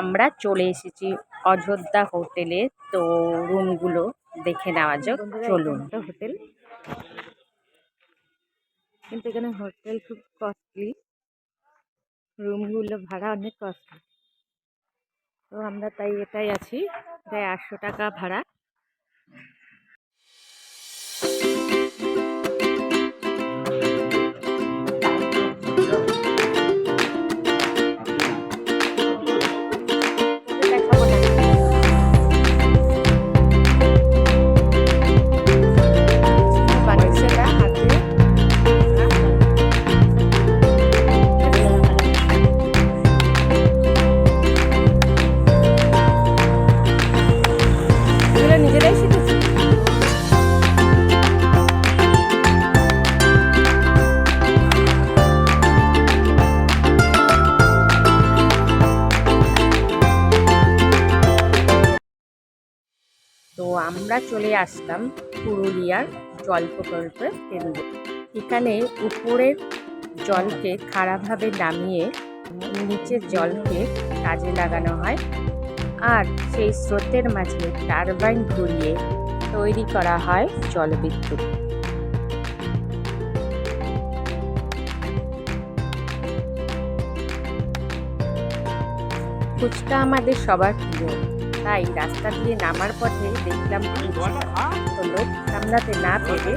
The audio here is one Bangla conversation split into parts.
আমরা চলে এসেছি অযোধ্যা হোটেলে। তো রুমগুলো দেখে নেওয়া যাক, চলুন। হোটেল কিন্তু এখানে হোটেল খুব কস্টলি রুমগুলো ভাড়া অনেক কস্টলি তো আমরা তাই এটাই আছি, প্রায় আটশো টাকা ভাড়া। আমরা চলে আসতাম পুরুলিয়ার জল প্রকল্পের কেন্দ্র। এখানে উপরের জলকে খারাপভাবে নামিয়ে নিচের জলকে কাজে লাগানো হয় আর সেই স্রোতের মাঝে টারবাইন ঘুরিয়ে তৈরি করা হয় জলবিদ্যুৎ। ফুচকা আমাদের সবার প্রিয়। তাই রাস্তা দিয়ে নামার পথে দেখলাম তো লোক সামলাতে না পেরে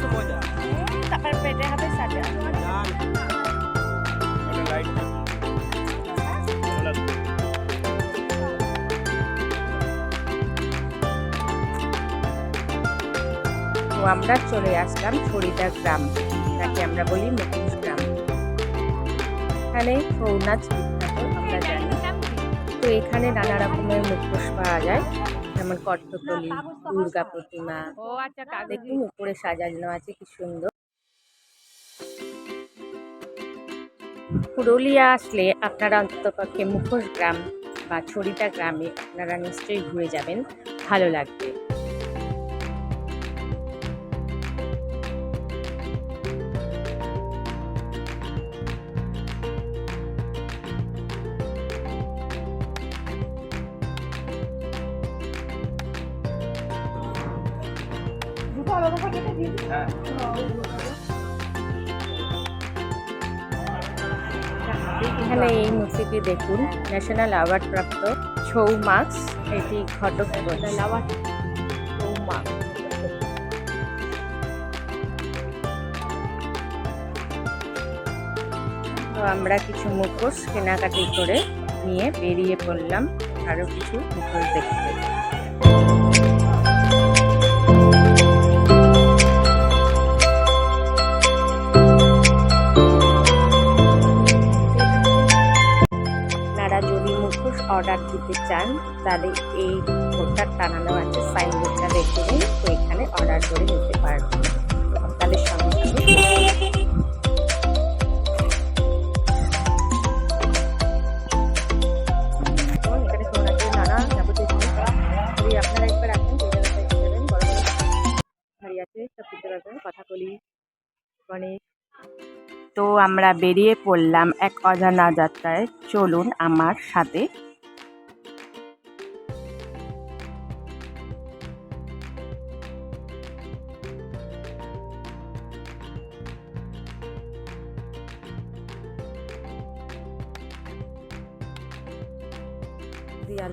তো আমরা চলে আসলাম ফরিদা গ্রাম যাকে আমরা বলি মুখোশ গ্রাম। এখানে ছৌ নাচ বিখ্যাত। তো এখানে নানা রকমের মুখোশ পাওয়া যায়। যেমন কট্টকলি দুর্গা প্রতিমা। ও আচ্ছা দেখুন উপরে সাজানো আছে কি সুন্দর। পুরুলিয়া আসলে আপনারা অন্ততপক্ষে মুখোশ গ্রাম বা ছড়িটা গ্রামে আপনারা নিশ্চয়ই ঘুরে যাবেন। ভালো লাগবে। এখানে এই মূর্তিটি দেখুন ন্যাশনাল অ্যাওয়ার্ড প্রাপ্ত ছৌ মাস্ক এটি ঘটক তো আমরা কিছু মুখোশ কেনাকাটি করে নিয়ে বেরিয়ে পড়লাম। আরও কিছু মুখোশ দেখতে। মুখোশ অর্ডার দিতে চান, তাহলে এই বোর্ডটা টানানো আছে সাইন বোর্ডটা দেখে নিন তো এখানে অর্ডার করে নিতে পারবেন। তাহলে সঙ্গে সঙ্গে রাখবেন কথাকলি গণেশ তো আমরা বেরিয়ে পড়লাম এক অজানা যাত্রায়। চলুন আমার সাথে।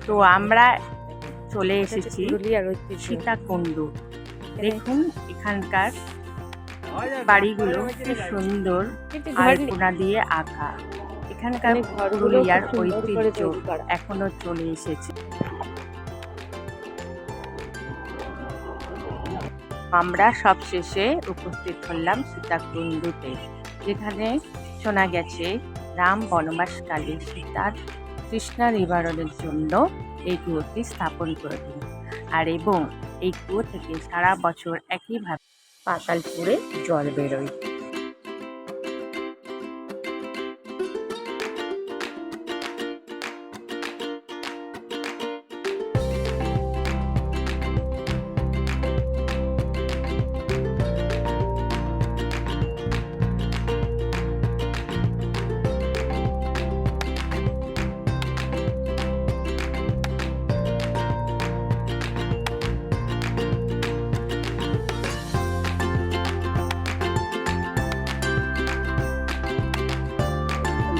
তো আমরা চলে এসেছি সীতাকুণ্ড। দেখুন এখানকার বাড়িগুলো কি সুন্দর আলপনা দিয়ে আঁকা এখানকার ঘরগুলো পুরুলিয়ার ঐতিহ্য এখনও চলে এসেছে। আমরা সবশেষে উপস্থিত হলাম সীতাকুণ্ডুতে যেখানে শোনা গেছে রাম বনবাসকালে সীতার তৃষ্ণা নিবারণের জন্য এই কুয়োটি স্থাপন করেছেন আর এবং এই কুয়ো থেকে সারা বছর একইভাবে পাতালপুরে জল বেরোয়।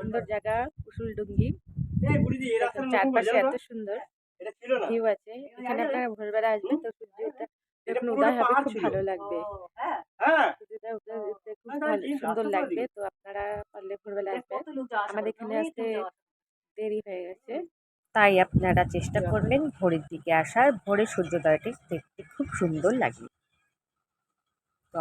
সুন্দর জায়গা কুশুলডুঙ্গি দেখুন চারপাশে এত সুন্দর ভিউ আছে। এখানে আপনারা ভোরবেলা আসবেন তো সূর্যটা যখন উদয় হবে খুব ভালো লাগবে। সূর্যটা উদয় হতে খুব সুন্দর লাগবে তো আপনারা পারলে ভোরবেলা আসবেন আমাদের এখানে আসতে দেরি হয়ে গেছে। তাই আপনারা চেষ্টা করবেন ভোরের দিকে আসার। ভোরে সূর্যোদয়টি দেখতে খুব সুন্দর লাগে তো